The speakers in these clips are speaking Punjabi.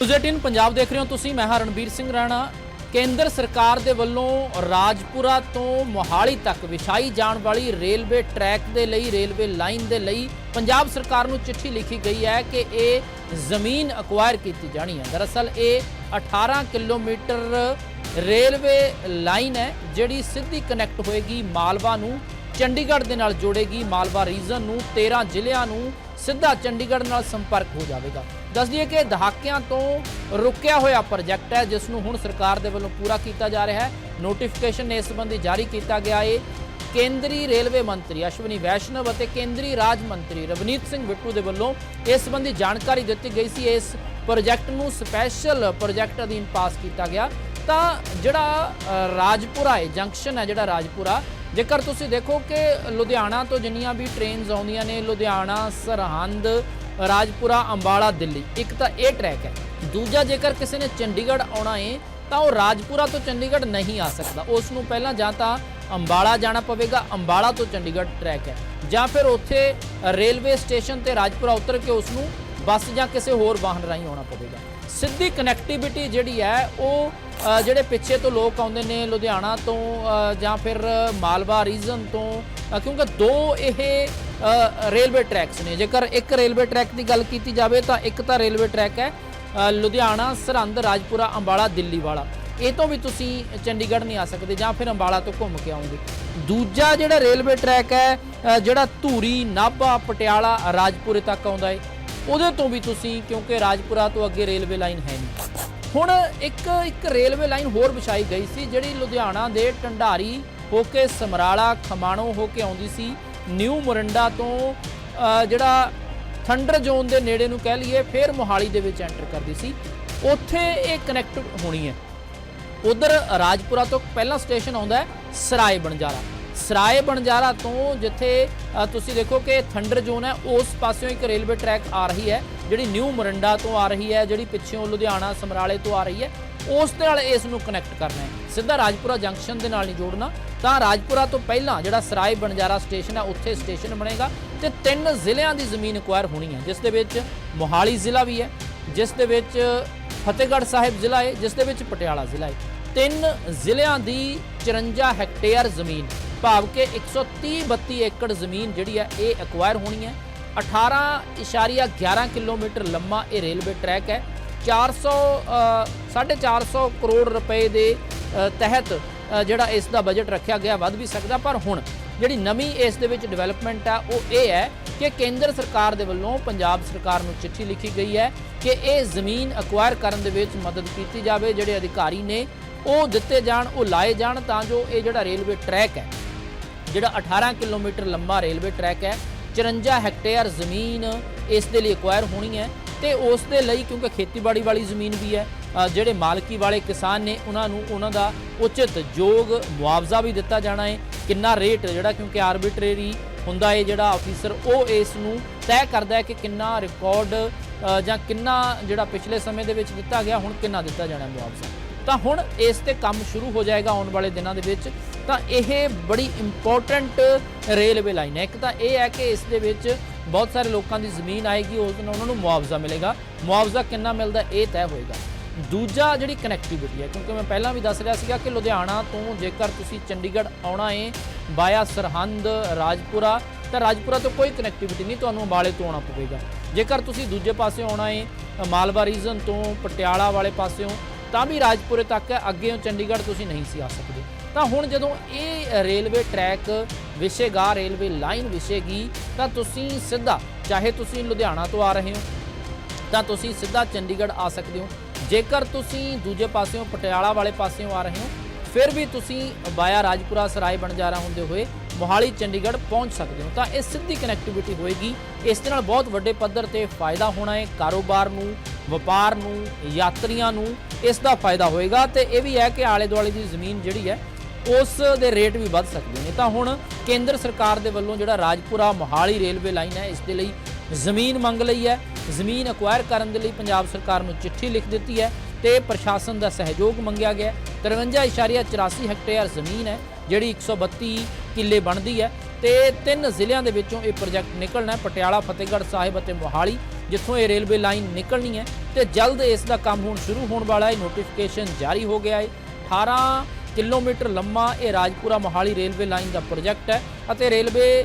ਨਿਊਜ਼ 18 ਪੰਜਾਬ ਦੇਖ ਰਹੇ ਹੋ, ਤੁਸੀਂ, ਮੈਂ ਹਾਂ ਰਣਬੀਰ ਸਿੰਘ ਰਾਣਾ। ਕੇਂਦਰ ਸਰਕਾਰ ਦੇ ਵੱਲੋਂ ਰਾਜਪੁਰਾ ਤੋਂ ਮੋਹਾਲੀ ਤੱਕ ਵਿਛਾਈ ਜਾਣ ਵਾਲੀ ਰੇਲਵੇ ਟਰੈਕ ਦੇ ਲਈ, ਰੇਲਵੇ ਲਾਈਨ ਦੇ ਲਈ ਪੰਜਾਬ ਸਰਕਾਰ ਨੂੰ ਚਿੱਠੀ ਲਿਖੀ ਗਈ ਹੈ ਕਿ ਇਹ ਜ਼ਮੀਨ ਅਕਵਾਇਰ ਕੀਤੀ ਜਾਣੀ ਹੈ। ਦਰਅਸਲ, ਇਹ 18 ਕਿਲੋਮੀਟਰ ਰੇਲਵੇ ਲਾਈਨ ਹੈ, ਜਿਹੜੀ ਸਿੱਧੀ ਕਨੈਕਟ ਹੋਏਗੀ ਮਾਲਵਾ ਨੂੰ, ਚੰਡੀਗੜ੍ਹ ਦੇ ਨਾਲ ਜੋੜੇਗੀ ਮਾਲਵਾ ਰੀਜਨ ਨੂੰ 13 ਜ਼ਿਲ੍ਹਿਆਂ ਨੂੰ ਸਿੱਧਾ ਚੰਡੀਗੜ੍ਹ ਨਾਲ ਸੰਪਰਕ ਹੋ ਜਾਵੇਗਾ। ਦੱਸ ਦਈਏ ਕਿ ਦਹਾਕਿਆਂ ਤੋਂ ਰੁਕਿਆ ਹੋਇਆ ਪ੍ਰੋਜੈਕਟ ਹੈ, ਜਿਸ ਨੂੰ ਹੁਣ ਸਰਕਾਰ ਦੇ ਵੱਲੋਂ ਪੂਰਾ ਕੀਤਾ ਜਾ ਰਿਹਾ ਹੈ। ਨੋਟੀਫਿਕੇਸ਼ਨ ਇਸ ਸੰਬੰਧੀ ਜਾਰੀ ਕੀਤਾ ਗਿਆ ਹੈ ਕੇਂਦਰੀ ਰੇਲਵੇ ਮੰਤਰੀ ਅਸ਼ਵਨੀ ਵੈਸ਼ਨਵ ਅਤੇ ਕੇਂਦਰੀ ਰਾਜ ਮੰਤਰੀ ਰਵਨੀਤ ਸਿੰਘ ਬਿੱਟੂ ਦੇ ਵੱਲੋਂ ਇਸ ਸੰਬੰਧੀ ਜਾਣਕਾਰੀ ਦਿੱਤੀ ਗਈ ਸੀ। ਇਸ ਪ੍ਰੋਜੈਕਟ ਨੂੰ ਸਪੈਸ਼ਲ ਪ੍ਰੋਜੈਕਟ ਅਧੀਨ ਪਾਸ ਕੀਤਾ ਗਿਆ। ਤਾਂ ਜਿਹੜਾ ਰਾਜਪੁਰਾ ਹੈ ਜੰਕਸ਼ਨ ਹੈ ਜਿਹੜਾ ਰਾਜਪੁਰਾ, ਜੇਕਰ ਤੁਸੀਂ ਦੇਖੋ ਕਿ ਲੁਧਿਆਣਾ ਤੋਂ ਜਿੰਨੀਆਂ ਵੀ ਟ੍ਰੇਨਸ ਆਉਂਦੀਆਂ ਨੇ, ਲੁਧਿਆਣਾ, ਸਰਹੰਦ ਰਾਜਪੁਰਾ, ਅੰਬਾਲਾ, ਦਿੱਲੀ। ਇੱਕ ਤਾਂ ਇਹ ਟਰੈਕ ਹੈ। ਦੂਜਾ ਜੇਕਰ ਕਿਸੇ ਨੇ ਚੰਡੀਗੜ੍ਹ ਆਉਣਾ ਹੈ ਤਾਂ ਉਹ ਰਾਜਪੁਰਾ ਤੋਂ ਚੰਡੀਗੜ੍ਹ ਨਹੀਂ ਆ ਸਕਦਾ। ਉਸ ਨੂੰ ਪਹਿਲਾਂ ਜਾਂ ਤਾਂ ਅੰਬਾਲਾ ਜਾਣਾ ਪਵੇਗਾ, ਅੰਬਾਲਾ ਤੋਂ ਚੰਡੀਗੜ੍ਹ ਟਰੈਕ ਹੈ। ਜਾਂ ਫਿਰ ਉੱਥੇ ਰੇਲਵੇ ਸਟੇਸ਼ਨ ਤੇ ਰਾਜਪੁਰਾ ਉਤਰ ਕੇ ਉਸ ਨੂੰ ਬੱਸ ਜਾਂ ਕਿਸੇ ਹੋਰ ਵਾਹਨ ਰਾਹੀਂ ਆਉਣਾ ਪਵੇਗਾ। ਸਿੱਧੀ ਕਨੈਕਟੀਵਿਟੀ ਜਿਹੜੀ ਹੈ, ਉਹ ਜਿਹੜੇ ਪਿੱਛੇ ਤੋਂ ਲੋਕ ਆਉਂਦੇ ਨੇ ਲੁਧਿਆਣਾ ਤੋਂ ਜਾਂ ਫਿਰ ਮਾਲਵਾ ਰੀਜਨ ਤੋਂ ਕਿਉਂਕਿ ਦੋ ਇਹ ਰੇਲਵੇ ਟਰੈਕਸ ਨੇ। ਜੇਕਰ ਇੱਕ ਰੇਲਵੇ ਟਰੈਕ ਦੀ ਗੱਲ ਕੀਤੀ ਜਾਵੇ ਤਾਂ ਇੱਕ ਤਾਂ ਰੇਲਵੇ ਟਰੈਕ ਹੈ ਲੁਧਿਆਣਾ, ਸਰਹੰਦ, ਰਾਜਪੁਰਾ, ਅੰਬਾਲਾ, ਦਿੱਲੀ ਵਾਲਾ। ਇਹ ਤੋਂ ਵੀ ਤੁਸੀਂ ਚੰਡੀਗੜ੍ਹ ਨਹੀਂ ਆ ਸਕਦੇ ਜਾਂ ਫਿਰ ਅੰਬਾਲਾ ਤੋਂ ਘੁੰਮ ਕੇ ਆਉਂਗੇ ਦੂਜਾ ਜਿਹੜਾ ਰੇਲਵੇ ਟਰੈਕ ਹੈ ਜਿਹੜਾ ਧੂਰੀ, ਨਾਭਾ, ਪਟਿਆਲਾ, ਰਾਜਪੁਰੇ ਤੱਕ ਆਉਂਦਾ ਹੈ ਉਹਦੇ ਤੋਂ ਵੀ ਤੁਸੀਂ, ਕਿਉਂਕਿ ਰਾਜਪੁਰਾ ਤੋਂ ਅੱਗੇ ਰੇਲਵੇ ਲਾਈਨ ਹੈ ਨਹੀਂ। ਹੁਣ ਇੱਕ ਇੱਕ ਰੇਲਵੇ ਲਾਈਨ ਹੋਰ ਵਿਛਾਈ ਗਈ ਸੀ, ਜਿਹੜੀ ਲੁਧਿਆਣਾ ਦੇ ਢੰਡਾਰੀ ਹੋ ਕੇ ਸਮਰਾਲਾ, ਖਮਾਣੋ ਹੋ ਕੇ ਆਉਂਦੀ ਸੀ। ਨਿਊ ਮੋਰਿੰਡਾ ਤੋਂ ਜਿਹੜਾ ਥੰਡਰ ਜ਼ੋਨ ਦੇ ਨੇੜੇ ਨੂੰ ਕਹਿ ਲਈਏ, ਫਿਰ ਮੋਹਾਲੀ ਦੇ ਵਿੱਚ ਐਂਟਰ ਕਰਦੀ ਸੀ। ਉੱਥੇ ਇਹ ਕਨੈਕਟ ਹੋਣੀ ਹੈ। ਉਧਰ ਰਾਜਪੁਰਾ ਤੋਂ ਪਹਿਲਾ ਸਟੇਸ਼ਨ ਆਉਂਦਾ ਹੈ, ਸਰਾਏ ਬਣਜਾਰਾ। ਸਰਾਏ ਬਣਜਾਰਾ ਤੋਂ ਜਿੱਥੇ ਤੁਸੀਂ ਦੇਖੋ ਕਿ ਥੰਡਰ ਜ਼ੋਨ ਹੈ, ਉਸ ਪਾਸਿਓਂ ਇੱਕ ਰੇਲਵੇ ਟਰੈਕ ਆ ਰਹੀ ਹੈ, ਜਿਹੜੀ ਨਿਊ ਮੋਰਿੰਡਾ ਤੋਂ ਆ ਰਹੀ ਹੈ, ਜਿਹੜੀ ਪਿੱਛੇੋਂ ਲੁਧਿਆਣਾ, ਸਮਰਾਲੇ ਤੋਂ ਆ ਰਹੀ ਹੈ। ਉਸ ਦੇ ਨਾਲ ਇਸ ਨੂੰ ਕਨੈਕਟ ਕਰਨਾ ਹੈ। ਸਿੱਧਾ ਰਾਜਪੁਰਾ ਜੰਕਸ਼ਨ ਦੇ ਨਾਲ ਨਹੀਂ ਜੋੜਨਾ। ਤਾਂ ਰਾਜਪੁਰਾ ਤੋਂ ਪਹਿਲਾਂ ਜਿਹੜਾ ਸਰਾਏ ਬਣਜਾਰਾ ਸਟੇਸ਼ਨ ਹੈ ਉੱਥੇ ਸਟੇਸ਼ਨ ਬਣੇਗਾ ਤੇ ਤਿੰਨ ਜ਼ਿਲ੍ਹਿਆਂ ਦੀ ਜ਼ਮੀਨ ਅਕਵਾਇਰ ਹੋਣੀ ਹੈ। ਜਿਸ ਦੇ ਵਿੱਚ ਮੋਹਾਲੀ ਜ਼ਿਲ੍ਹਾ ਵੀ ਹੈ, ਜਿਸ ਦੇ ਵਿੱਚ ਫਤਿਹਗੜ੍ਹ ਸਾਹਿਬ ਜ਼ਿਲ੍ਹਾ ਹੈ, ਜਿਸ ਦੇ ਵਿੱਚ ਪਟਿਆਲਾ ਜ਼ਿਲ੍ਹਾ ਹੈ। ਤਿੰਨ ਜ਼ਿਲ੍ਹਿਆਂ ਦੀ 54 ਹੈਕਟੇਅਰ ਜ਼ਮੀਨ, ਭਾਵ ਕਿ 130 32 ਏਕੜ ਜ਼ਮੀਨ ਜਿਹੜੀ ਹੈ, ਇਹ ਐਕਵਾਇਰ ਹੋਣੀ ਹੈ। 18.11 ਕਿਲੋਮੀਟਰ ਲੰਮਾ ਇਹ ਰੇਲਵੇ ਟਰੈਕ ਹੈ। 400 ਅ, 450 ਕਰੋੜ ਰੁਪਏ ਦੇ ਤਹਿਤ ਜਿਹੜਾ ਇਸ ਦਾ ਬਜਟ ਰੱਖਿਆ ਗਿਆ ਵੱਧ ਵੀ ਸਕਦਾ ਪਰ ਹੁਣ ਜਿਹੜੀ ਨਵੀਂ ਇਸ ਦੇ ਵਿੱਚ ਡਿਵੈਲਪਮੈਂਟ ਆ ਉਹ ਇਹ ਹੈ ਕਿ ਕੇਂਦਰ ਸਰਕਾਰ ਦੇ ਵੱਲੋਂ ਪੰਜਾਬ ਸਰਕਾਰ ਨੂੰ ਚਿੱਠੀ ਲਿਖੀ ਗਈ ਹੈ ਕਿ ਇਹ ਜ਼ਮੀਨ ਅਕਵਾਇਰ ਕਰਨ ਦੇ ਵਿੱਚ ਮਦਦ ਕੀਤੀ ਜਾਵੇ ਜਿਹੜੇ ਅਧਿਕਾਰੀ ਨੇ ਉਹ ਦਿੱਤੇ ਜਾਣ ਉਹ ਲਾਏ ਜਾਣ ਤਾਂ ਜੋ ਇਹ ਜਿਹੜਾ ਰੇਲਵੇ ਟਰੈਕ ਹੈ ਜਿਹੜਾ 18 ਕਿਲੋਮੀਟਰ ਲੰਬਾ ਰੇਲਵੇ ਟਰੈਕ ਹੈ 54 ਹੈਕਟੇਅਰ ਜ਼ਮੀਨ ਇਸ ਦੇ ਲਈ ਅਕਵਾਇਰ ਹੋਣੀ ਹੈ। ਤੇ ਉਸ ਦੇ ਲਈ ਕਿਉਂਕਿ ਖੇਤੀਬਾੜੀ ਵਾਲੀ ਜ਼ਮੀਨ ਵੀ ਹੈ ਜਿਹੜੇ ਮਾਲਕੀ ਵਾਲੇ ਕਿਸਾਨ ਨੇ, ਉਹਨਾਂ ਨੂੰ ਉਹਨਾਂ ਦਾ ਉਚਿਤ ਯੋਗ ਮੁਆਵਜ਼ਾ ਵੀ ਦਿੱਤਾ ਜਾਣਾ ਹੈ। ਕਿੰਨਾ ਰੇਟ ਜਿਹੜਾ ਕਿਉਂਕਿ ਆਰਬਿਟਰੇਰੀ ਹੁੰਦਾ ਹੈ ਜਿਹੜਾ ਆਫੀਸਰ ਉਹ ਇਸ ਨੂੰ ਤੈਅ ਕਰਦਾ ਹੈ ਕਿ ਕਿੰਨਾ ਰਿਕਾਰਡ ਜਾਂ ਕਿੰਨਾ ਜਿਹੜਾ ਪਿਛਲੇ ਸਮੇਂ ਦੇ ਵਿੱਚ ਦਿੱਤਾ ਗਿਆ, ਹੁਣ ਕਿੰਨਾ ਦਿੱਤਾ ਜਾਣਾ ਮੁਆਵਜ਼ਾ। ਤਾਂ ਹੁਣ ਇਸ ਤੇ ਕੰਮ ਸ਼ੁਰੂ ਹੋ ਜਾਏਗਾ ਆਉਣ ਵਾਲੇ ਦਿਨਾਂ ਦੇ ਵਿੱਚ। ਤਾਂ ਇਹ ਬੜੀ ਇੰਪੋਰਟੈਂਟ ਰੇਲਵੇ ਲਾਈਨ ਹੈ। ਇੱਕ ਤਾਂ ਇਹ ਹੈ ਕਿ ਇਸ ਦੇ ਵਿੱਚ ਬਹੁਤ ਸਾਰੇ ਲੋਕਾਂ ਦੀ ਜ਼ਮੀਨ ਆਏਗੀ, ਉਸ ਦਿਨ ਉਹਨਾਂ ਨੂੰ ਮੁਆਵਜ਼ਾ ਮਿਲੇਗਾ। ਮੁਆਵਜ਼ਾ ਕਿੰਨਾ ਮਿਲਦਾ ਇਹ ਤੈਅ ਹੋਏਗਾ। ਦੂਜਾ ਜਿਹੜੀ ਕਨੈਕਟੀਵਿਟੀ ਹੈ, ਕਿਉਂਕਿ ਮੈਂ ਪਹਿਲਾਂ ਵੀ ਦੱਸ ਰਿਹਾ ਸੀਗਾ ਕਿ ਲੁਧਿਆਣਾ ਤੋਂ ਜੇਕਰ ਤੁਸੀਂ ਚੰਡੀਗੜ੍ਹ ਆਉਣਾ ਹੈ ਬਾਇਆ ਸਰਹੰਦ, ਰਾਜਪੁਰਾ, ਤਾਂ ਰਾਜਪੁਰਾ ਤੋਂ ਕੋਈ ਕਨੈਕਟੀਵਿਟੀ ਨਹੀਂ, ਤੁਹਾਨੂੰ ਅੰਬਾਲੇ ਤੋਂ ਆਉਣਾ ਪਵੇਗਾ। ਜੇਕਰ ਤੁਸੀਂ ਦੂਜੇ ਪਾਸੇ ਆਉਣਾ ਹੈ ਮਾਲਵਾ ਰੀਜਨ ਤੋਂ ਪਟਿਆਲਾ ਵਾਲੇ ਪਾਸਿਓਂ ਤਾਂ ਵੀ ਰਾਜਪੁਰੇ ਤੱਕ ਅੱਗੇ ਚੰਡੀਗੜ੍ਹ ਤੁਸੀਂ ਨਹੀਂ ਸੀ ਆ ਸਕਦੇ। ਤਾਂ ਹੁਣ ਜਦੋਂ ਇਹ ਰੇਲਵੇ ਟਰੈਕ ਵਿਸ਼ੇਗਾ ਰੇਲਵੇ ਲਾਈਨ ਵਿਸ਼ੇਗੀ, ਤਾਂ ਤੁਸੀਂ ਸਿੱਧਾ, ਚਾਹੇ ਤੁਸੀਂ ਲੁਧਿਆਣਾ ਤੋਂ ਆ ਰਹੇ ਹੋ, ਤਾਂ ਤੁਸੀਂ ਸਿੱਧਾ ਚੰਡੀਗੜ੍ਹ ਆ ਸਕਦੇ ਹੋ। ਜੇਕਰ ਤੁਸੀਂ ਦੂਜੇ ਪਾਸਿਓਂ ਪਟਿਆਲਾ ਵਾਲੇ ਪਾਸਿਓਂ ਆ ਰਹੇ ਹੋ, ਫਿਰ ਵੀ ਤੁਸੀਂ ਬਾਇਆ ਰਾਜਪੁਰਾ ਸਰਾਏ ਬਣਜਾਰਾ ਹੁੰਦੇ ਹੋਏ ਮੋਹਾਲੀ ਚੰਡੀਗੜ੍ਹ ਪਹੁੰਚ ਸਕਦੇ ਹੋ। ਤਾਂ ਇਹ ਸਿੱਧੀ ਕਨੈਕਟੀਵਿਟੀ ਹੋਏਗੀ। ਇਸ ਦੇ ਨਾਲ ਬਹੁਤ ਵੱਡੇ ਪੱਧਰ ਤੇ ਫਾਇਦਾ ਹੋਣਾ ਹੈ ਕਾਰੋਬਾਰ ਨੂੰ, ਵਪਾਰ ਨੂੰ, ਯਾਤਰੀਆਂ ਨੂੰ। ਇਸ ਦਾ ਫਾਇਦਾ ਹੋਏਗਾ ਤੇ ਇਹ ਵੀ ਹੈ ਕਿ ਆਲੇ ਦੁਆਲੇ ਦੀ ਜ਼ਮੀਨ ਜਿਹੜੀ ਹੈ ਉਸ ਦੇ ਰੇਟ ਵੀ ਵੱਧ ਸਕਦੇ ਨੇ। ਤਾਂ ਹੁਣ ਕੇਂਦਰ ਸਰਕਾਰ ਦੇ ਵੱਲੋਂ ਜਿਹੜਾ ਰਾਜਪੁਰਾ ਮੋਹਾਲੀ ਰੇਲਵੇ ਲਾਈਨ ਹੈ, ਇਸ ਦੇ ਲਈ ਜ਼ਮੀਨ ਮੰਗ ਲਈ ਹੈ। ਜ਼ਮੀਨ ਅਕਵਾਇਰ ਕਰਨ ਦੇ ਲਈ ਪੰਜਾਬ ਸਰਕਾਰ ਨੂੰ ਚਿੱਠੀ ਲਿਖ ਦਿੱਤੀ ਹੈ ਤੇ ਪ੍ਰਸ਼ਾਸਨ ਦਾ ਸਹਿਯੋਗ ਮੰਗਿਆ ਗਿਆ ਹੈ। 53.84 ਹੈਕਟੇਅਰ ਜ਼ਮੀਨ ਹੈ, ਜਿਹੜੀ 132 ਕਿੱਲੇ ਬਣਦੀ ਹੈ ਤੇ ਤਿੰਨ ਜ਼ਿਲ੍ਹਿਆਂ ਦੇ ਵਿੱਚੋਂ ਇਹ ਪ੍ਰੋਜੈਕਟ ਨਿਕਲਣਾ ਹੈ, ਪਟਿਆਲਾ, ਫਤਿਹਗੜ੍ਹ ਸਾਹਿਬ ਅਤੇ ਮੋਹਾਲੀ, ਜਿੱਥੋਂ ਇਹ ਰੇਲਵੇ ਲਾਈਨ ਨਿਕਲਣੀ ਹੈ। ਤੇ ਜਲਦ ਇਸ ਦਾ ਕੰਮ ਹੁਣ ਸ਼ੁਰੂ ਹੋਣ ਵਾਲਾ ਹੈ ਨੋਟੀਫਿਕੇਸ਼ਨ ਜਾਰੀ ਹੋ ਗਿਆ ਹੈ। 18 ਕਿਲੋਮੀਟਰ ਲੰਮਾ ਇਹ ਰਾਜਪੁਰਾ ਮੋਹਾਲੀ ਰੇਲਵੇ ਲਾਈਨ ਦਾ ਪ੍ਰੋਜੈਕਟ ਹੈ ਅਤੇ ਰੇਲਵੇ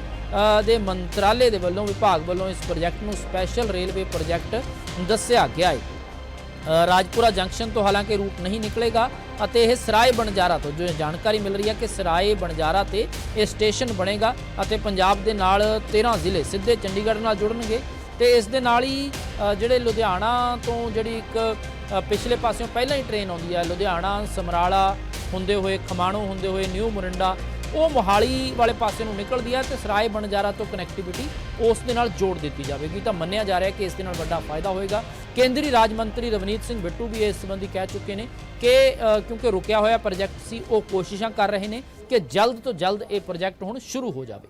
ਦੇ ਮੰਤਰਾਲੇ ਦੇ ਵੱਲੋਂ, ਵਿਭਾਗ ਵੱਲੋਂ ਇਸ ਪ੍ਰੋਜੈਕਟ ਨੂੰ ਸਪੈਸ਼ਲ ਰੇਲਵੇ ਪ੍ਰੋਜੈਕਟ ਦੱਸਿਆ ਗਿਆ ਹੈ। ਰਾਜਪੁਰਾ ਜੰਕਸ਼ਨ ਤੋਂ ਹਾਲਾਂਕਿ ਰੂਟ ਨਹੀਂ ਨਿਕਲੇਗਾ ਅਤੇ ਇਹ ਸਰਾਏ ਬਣਜਾਰਾ ਤੋਂ, ਜੋ ਜਾਣਕਾਰੀ ਮਿਲ ਰਹੀ ਹੈ ਕਿ ਸਰਾਏ ਬਣਜਾਰਾ ਤੇ ਇਹ ਸਟੇਸ਼ਨ ਬਣੇਗਾ ਅਤੇ ਪੰਜਾਬ ਦੇ ਨਾਲ 13 ਜ਼ਿਲ੍ਹੇ ਸਿੱਧੇ ਚੰਡੀਗੜ੍ਹ ਨਾਲ ਜੁੜਨਗੇ ਤੇ ਇਸ ਦੇ ਨਾਲ ਹੀ ਜਿਹੜੇ ਲੁਧਿਆਣਾ ਤੋਂ ਜਿਹੜੀ ਇੱਕ ਪਿਛਲੇ ਪਾਸਿਓਂ ਪਹਿਲਾਂ ਹੀ ਟ੍ਰੇਨ ਆਉਂਦੀ ਹੈ, ਲੁਧਿਆਣਾ, ਸਮਰਾਲਾ ਹੁੰਦੇ ਹੋਏ, ਖਮਾਣੋ ਹੁੰਦੇ ਹੋਏ, ਨਿਊ ਮੁਰਿੰਡਾ, ਉਹ ਮੋਹਾਲੀ ਵਾਲੇ ਪਾਸੇ ਨੂੰ ਨਿਕਲਦੀ ਹੈ ਤੇ ਸਰਾਏ ਬਣਜਾਰਾ ਤੋਂ ਕਨੈਕਟੀਵਿਟੀ ਉਸ ਦੇ ਨਾਲ ਜੋੜ ਦਿੱਤੀ ਜਾਵੇਗੀ। ਤਾਂ ਮੰਨਿਆ ਜਾ ਰਿਹਾ ਕਿ ਇਸ ਦੇ ਨਾਲ ਵੱਡਾ ਫਾਇਦਾ ਹੋਏਗਾ। ਕੇਂਦਰੀ ਰਾਜ ਮੰਤਰੀ ਰਵਨੀਤ ਸਿੰਘ ਬਿੱਟੂ ਵੀ ਇਸ ਸੰਬੰਧੀ ਕਹਿ ਚੁੱਕੇ ਨੇ ਕਿ ਕਿਉਂਕਿ ਰੁਕਿਆ ਹੋਇਆ ਪ੍ਰੋਜੈਕਟ ਸੀ, ਉਹ ਕੋਸ਼ਿਸ਼ਾਂ ਕਰ ਰਹੇ ਨੇ ਕਿ ਜਲਦ ਤੋਂ ਜਲਦ ਇਹ ਪ੍ਰੋਜੈਕਟ ਹੁਣ ਸ਼ੁਰੂ ਹੋ ਜਾਵੇ।